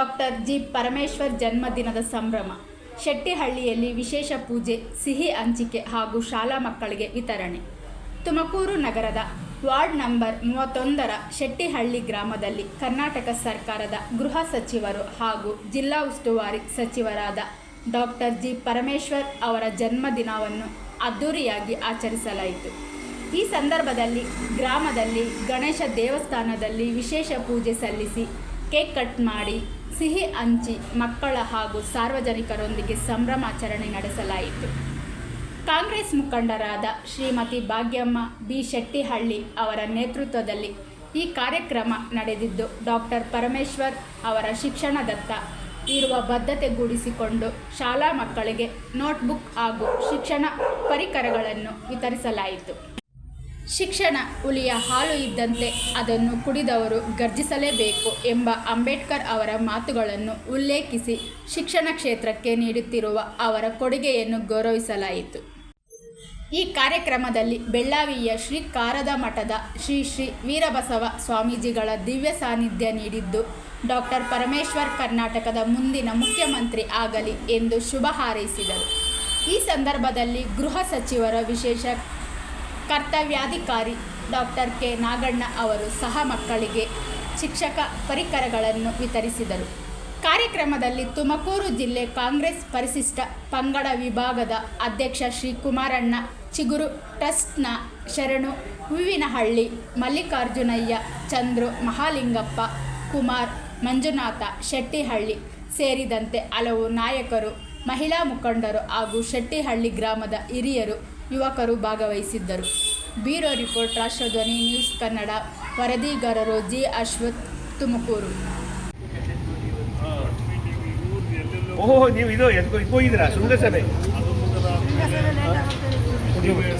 Doctor G Parameshwar ಜನ್ಮದಿನದ ಸಂಭ್ರಮ. ಶೆಟ್ಟಿಹಳ್ಳಿಯಲ್ಲಿ ವಿಶೇಷ ಪೂಜೆ, ಸಿಹಿ ಹಂಚಿಕೆ ಹಾಗೂ ಶಾಲಾ ಮಕ್ಕಳಿಗೆ ವಿತರಣೆ. ತುಮಕೂರು ನಗರದ ವಾರ್ಡ್ ನಂಬರ್ ಮೂವತ್ತೊಂದರ ಶೆಟ್ಟಿಹಳ್ಳಿ ಗ್ರಾಮದಲ್ಲಿ ಕರ್ನಾಟಕ ಸರ್ಕಾರದ ಗೃಹ ಸಚಿವರು ಹಾಗೂ ಜಿಲ್ಲಾ ಉಸ್ತುವಾರಿ ಸಚಿವರಾದ ಡಾಕ್ಟರ್ ಜಿ ಪರಮೇಶ್ವರ್ ಅವರ ಜನ್ಮದಿನವನ್ನು ಅದ್ದೂರಿಯಾಗಿ ಆಚರಿಸಲಾಯಿತು. ಈ ಸಂದರ್ಭದಲ್ಲಿ ಗ್ರಾಮದಲ್ಲಿ ಗಣೇಶ ದೇವಸ್ಥಾನದಲ್ಲಿ ವಿಶೇಷ ಪೂಜೆ ಸಲ್ಲಿಸಿ ಕೇಕ್ ಕಟ್ ಮಾಡಿ ಸಿಹಿ ಹಂಚಿ ಮಕ್ಕಳ ಹಾಗೂ ಸಾರ್ವಜನಿಕರೊಂದಿಗೆ ಸಂಭ್ರಮಾಚರಣೆ ನಡೆಸಲಾಯಿತು. ಕಾಂಗ್ರೆಸ್ ಮುಖಂಡರಾದ ಶ್ರೀಮತಿ ಭಾಗ್ಯಮ್ಮ ಬಿ. ಶೆಟ್ಟಿಹಳ್ಳಿ ಅವರ ನೇತೃತ್ವದಲ್ಲಿ ಈ ಕಾರ್ಯಕ್ರಮ ನಡೆದಿದ್ದು ಡಾಕ್ಟರ್ ಪರಮೇಶ್ವರ್ ಅವರ ಶಿಕ್ಷಣದತ್ತ ಇರುವ ಬದ್ಧತೆಗೂಡಿಸಿಕೊಂಡು ಶಾಲಾ ಮಕ್ಕಳಿಗೆ ನೋಟ್ಬುಕ್ ಹಾಗೂ ಶಿಕ್ಷಣ ಪರಿಕರಗಳನ್ನು ವಿತರಿಸಲಾಯಿತು. ಶಿಕ್ಷಣ ಹುಲಿಯ ಹಾಲು ಇದ್ದಂತೆ ಅದನ್ನು ಕುಡಿದವರು ಗರ್ಜಿಸಲೇಬೇಕು ಎಂಬ ಅಂಬೇಡ್ಕರ್ ಅವರ ಮಾತುಗಳನ್ನು ಉಲ್ಲೇಖಿಸಿ ಶಿಕ್ಷಣ ಕ್ಷೇತ್ರಕ್ಕೆ ನೀಡುತ್ತಿರುವ ಅವರ ಕೊಡುಗೆಯನ್ನು ಗೌರವಿಸಲಾಯಿತು. ಈ ಕಾರ್ಯಕ್ರಮದಲ್ಲಿ ಬೆಳ್ಳಾವಿಯ ಶ್ರೀ ಕಾರದ ಮಠದ ಶ್ರೀ ಶ್ರೀ ವೀರಬಸವ ಸ್ವಾಮೀಜಿಗಳ ದಿವ್ಯ ಸಾನ್ನಿಧ್ಯ ನೀಡಿದ್ದು ಡಾಕ್ಟರ್ ಪರಮೇಶ್ವರ್ ಕರ್ನಾಟಕದ ಮುಂದಿನ ಮುಖ್ಯಮಂತ್ರಿ ಆಗಲಿ ಎಂದು ಶುಭ ಹಾರೈಸಿದರು. ಈ ಸಂದರ್ಭದಲ್ಲಿ ಗೃಹ ಸಚಿವರ ವಿಶೇಷ ಕರ್ತವ್ಯಾಧಿಕಾರಿ ಡಾಕ್ಟರ್ ಕೆ. ನಾಗಣ್ಣ ಅವರು ಸಹ ಮಕ್ಕಳಿಗೆ ಶಿಕ್ಷಕ ಪರಿಕರಗಳನ್ನು ವಿತರಿಸಿದರು. ಕಾರ್ಯಕ್ರಮದಲ್ಲಿ ತುಮಕೂರು ಜಿಲ್ಲೆ ಕಾಂಗ್ರೆಸ್ ಪರಿಶಿಷ್ಟ ಪಂಗಡ ವಿಭಾಗದ ಅಧ್ಯಕ್ಷ ಶ್ರೀ ಕುಮಾರಣ್ಣ ಚಿಗುರು ಟ್ರಸ್ಟ್ನ ಶರಣು ಹೂವಿನಹಳ್ಳಿ ಮಲ್ಲಿಕಾರ್ಜುನಯ್ಯ, ಚಂದ್ರು ಮಹಾಲಿಂಗಪ್ಪ, ಕುಮಾರ್ ಮಂಜುನಾಥ ಶೆಟ್ಟಿಹಳ್ಳಿ ಸೇರಿದಂತೆ ಹಲವು ನಾಯಕರು, ಮಹಿಳಾ ಮುಖಂಡರು ಹಾಗೂ ಶೆಟ್ಟಿಹಳ್ಳಿ ಗ್ರಾಮದ ಹಿರಿಯರು ಯುವಕರು ಭಾಗವಹಿಸಿದ್ದರು. Bureau report Rashtradhwani news Kannada ವರದಿಗಾರರು G. Ashwath Tumakuru. ಓಹೋ ನೀವು ಇದು ಎದ್ಕೊ ಇದಕ್ಕೆ ಹೋಗಿದ್ದೀರಾ? ಶೃಂಗಸಭೆ? Thank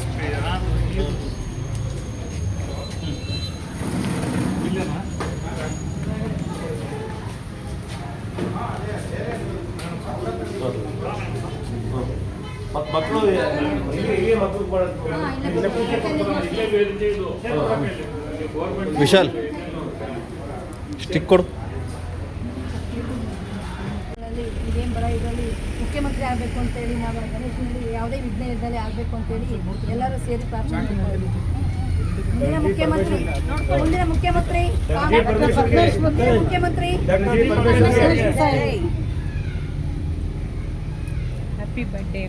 ಮಕ್ಕಳು ಮಕ್ಕಳು ವಿಶಾಲ್ ಸ್ಟಿಕ್ ಕೊಡು. ಇದೇನು ಬರ ಇದರಲ್ಲಿ ಮುಖ್ಯಮಂತ್ರಿ ಆಗಬೇಕು ಅಂತೇಳಿ ನಾವು ಗಣೇಶನಲ್ಲಿ ಯಾವುದೇ ವಿಘ್ನ ಇದ್ದಲ್ಲಿ ಆಗಬೇಕು ಅಂತೇಳಿ ಎಲ್ಲರೂ ಸೇರಿ ಪ್ರಾರ್ಥನೆ. ಮುಂದಿನ ಮುಖ್ಯಮಂತ್ರಿ ಮುಂದಿನ ಮುಖ್ಯಮಂತ್ರಿ ಮುಂದಿನ ಮುಖ್ಯಮಂತ್ರಿ ಹ್ಯಾಪಿ ಬರ್ಡೇ